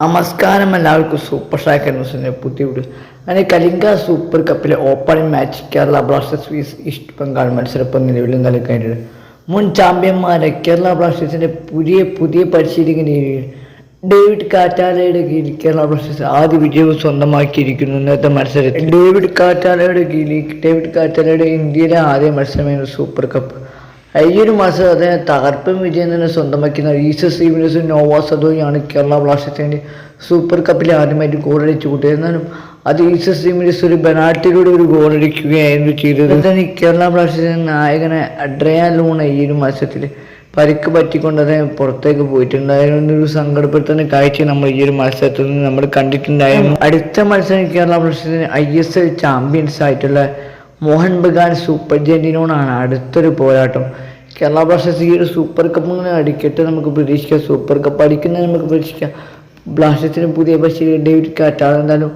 നമസ്കാരം എല്ലാവർക്കും super striker ന്യൂസിന്റെ പുതിയ വീഡിയോ. അങ്ങനെ Kalinga super കപ്പിലെ opening match Kerala Blasters East Bengal മത്സരം ഇപ്പം നൽകേണ്ടത് മുൻ ചാമ്പ്യന്മാരെ കേരള ബ്ലാസ്റ്റേഴ്സിന്റെ പുതിയ പുതിയ പരിശീലകൻ ഡേവിഡ് കാറ്റാലയുടെ കീഴിൽ കേരള ബ്ലാസ്റ്റേഴ്സ് ആദ്യ വിജയവും സ്വന്തമാക്കിയിരിക്കുന്നു ഇന്നത്തെ മത്സരത്തിൽ. ഡേവിഡ് കാറ്റാലയുടെ കീഴിൽ ഡേവിഡ് കാറ്റാലയുടെ ഇന്ത്യയിലെ ആദ്യ മത്സരമായിരുന്നു സൂപ്പർ കപ്പ്. ഈ ഒരു മാസം അദ്ദേഹം തകർപ്പൻ വിജയം തന്നെ സ്വന്തമാക്കുന്ന ഈസസ് ഈവനസും നോവാ സദോയാണ് കേരള ബ്ലാസ്റ്റേഴ്സിന്റെ സൂപ്പർ കപ്പിൽ ആദ്യമായിട്ട് ഗോളടിച്ചു കൂട്ടിയത്. എന്നാലും അത് ഈസസ് ഈവനസ് ഒരു ബെനാട്ടിലൂടെ ഒരു ഗോളടിക്കുകയായിരുന്നു ചെയ്തത്. തന്നെ കേരള ബ്ലാസ്റ്റേഴ്സിന്റെ നായകനെ അഡ്രയാൻ ലൂണ ഈ ഒരു മത്സരത്തിൽ പരിക്ക് പറ്റിക്കൊണ്ട് അദ്ദേഹം പുറത്തേക്ക് പോയിട്ടുണ്ടായിരുന്നു ഒരു സങ്കടപ്പെടുത്തുന്ന കാഴ്ച നമ്മൾ ഈ ഒരു മത്സരത്തിൽ നിന്ന് നമ്മൾ കണ്ടിട്ടുണ്ടായിരുന്നു. അടുത്ത മത്സരം കേരള ബ്ലാസ്റ്റേഴ്സിന് ഐ എസ് എൽ ചാമ്പ്യൻസ് ആയിട്ടുള്ള മോഹൻ ബഗാൻ സൂപ്പർ ജെന്റിനോടാണ് അടുത്തൊരു പോരാട്ടം. കേരള ബ്ലാസ്റ്റേഴ്സ് ഈ ഒരു സൂപ്പർ കപ്പ് ഇങ്ങനെ അടിക്കട്ടെ നമുക്ക് പ്രതീക്ഷിക്കാം. സൂപ്പർ കപ്പ് അടിക്കുന്നത് നമുക്ക് പ്രതീക്ഷിക്കാം. ബ്ലാസ്റ്റേഴ്സിന് പുതിയ പക്ഷേ ഡേവിഡ് കാറ്റാൾ എന്തായാലും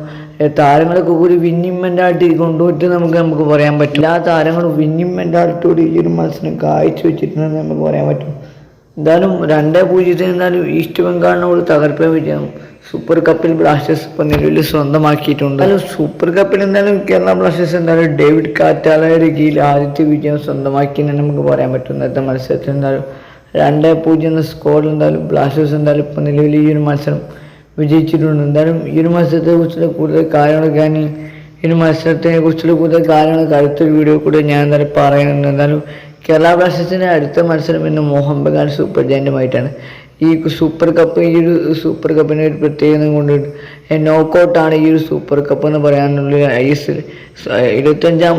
താരങ്ങളൊക്കെ ഒരു വിന്നിങ് മെന്റാലിറ്റി കൊണ്ടുപോയിട്ട് നമുക്ക് നമുക്ക് പറയാൻ പറ്റില്ല ആ താരങ്ങളും വിന്നിങ് മെന്റാലിറ്റിയോട് ഈ ഒരു മത്സരം കാഴ്ച വെച്ചിട്ടുണ്ടെന്ന് നമുക്ക് പറയാൻ പറ്റും. എന്തായാലും രണ്ടേ പൂജ്യത്തിന് എന്തായാലും ഈസ്റ്റ് ബംഗാളിനോട് തകർപ്പേ വിജയം. സൂപ്പർ കപ്പിൽ ബ്ലാസ്റ്റേഴ്സ് ഇപ്പം നിലവിൽ സ്വന്തമാക്കിയിട്ടുണ്ട്. എന്നാലും സൂപ്പർ കപ്പിൽ എന്തായാലും കേരള ബ്ലാസ്റ്റേഴ്സ് എന്തായാലും ഡേവിഡ് കാറ്റാലയുടെ കീഴിൽ ആദ്യത്തെ വിജയം സ്വന്തമാക്കി തന്നെ നമുക്ക് പറയാൻ പറ്റും. ഇന്നത്തെ മത്സരത്തിൽ എന്തായാലും രണ്ട് പൂജ്യം എന്ന സ്കോറിൽ എന്തായാലും ബ്ലാസ്റ്റേഴ്സ് എന്തായാലും ഇപ്പം നിലവിൽ ഈ ഒരു മത്സരം വിജയിച്ചിട്ടുണ്ട്. എന്തായാലും ഈ ഒരു മത്സരത്തെ കുറിച്ചുള്ള കൂടുതൽ കാര്യങ്ങളൊക്കെ ഞാൻ ഈ ഒരു മത്സരത്തിനെ കുറിച്ചുള്ള കൂടുതൽ കാര്യങ്ങളൊക്കെ അടുത്തൊരു വീഡിയോ കൂടെ ഞാൻ എന്തായാലും പറയുന്നുണ്ട് എന്തായാലും കേരള ബ്ലാസ്റ്റേഴ്സിന്റെ അടുത്ത മത്സരം ഇന്ന് മോഹൻ ബഗാൻ സൂപ്പർ ജയന്റുമായിട്ടാണ് ഈ സൂപ്പർ കപ്പ് ഈ ഒരു സൂപ്പർ കപ്പിന് ഒരു പ്രത്യേകത കൊണ്ട് നോക്കൗട്ടാണ് ഈ ഒരു സൂപ്പർ കപ്പ് എന്ന് പറയാനുള്ള ഐ എസ് ഇരുപത്തഞ്ചാം